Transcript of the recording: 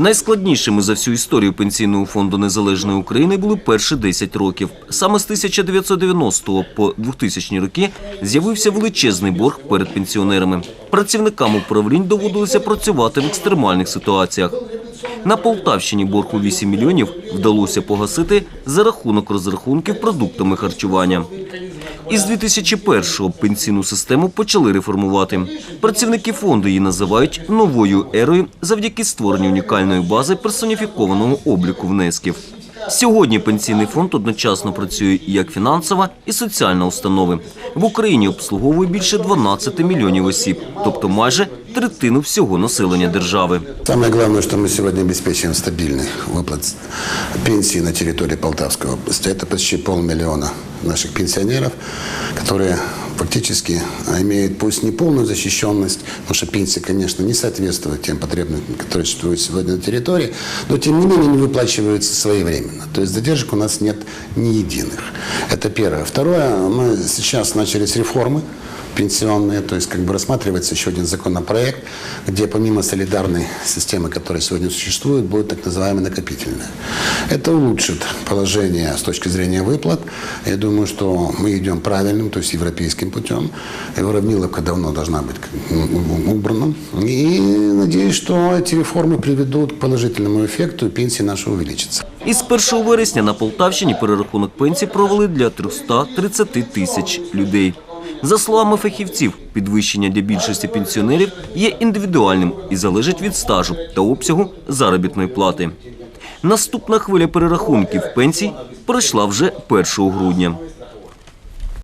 Найскладнішими за всю історію Пенсійного фонду Незалежної України були перші 10 років. Саме з 1990 по 2000 роки з'явився величезний борг перед пенсіонерами. Працівникам управлінь доводилося працювати в екстремальних ситуаціях. На Полтавщині борг у 8 мільйонів вдалося погасити за рахунок розрахунків продуктами харчування. Із 2001-го пенсійну систему почали реформувати. Працівники фонду її називають новою ерою завдяки створенню унікальної бази персоніфікованого обліку внесків. Сьогодні пенсійний фонд одночасно працює і як фінансова, і соціальна установи. В Україні обслуговує більше 12 мільйонів осіб, тобто майже третину всього населення держави. Самое главное, что мы сегодня обеспечиваем стабильный выплат пенсии на территории Полтавской области. Это почти полмиллиона наших пенсионеров, которые фактически а, имеют пусть не полную защищенность, потому что пенсия, конечно, не соответствует тем потребностям, которые существуют сегодня на территории, но тем не менее они выплачиваются своевременно. То есть задержек у нас нет ни единых. Это первое. Второе, мы сейчас начались реформы пенсионные, то есть как бы рассматривается еще один законопроект, где помимо солидарной системы, которая сегодня существует, будет так называемая накопительная. Это улучшит положение с точки зрения выплат. Я думаю, что мы идем правильным, то есть европейским путем. И уравниловка давно должна быть м, убрана. И надеюсь, что эти реформы приведут к положительному эффекту, и пенсии наши увеличатся. Із 1 вересня на Полтавщині перерахунок пенсій провели для 330 тисяч людей. За словами фахівців, підвищення для більшості пенсіонерів є індивідуальним і залежить від стажу та обсягу заробітної плати. Наступна хвиля перерахунків пенсій пройшла вже 1 грудня.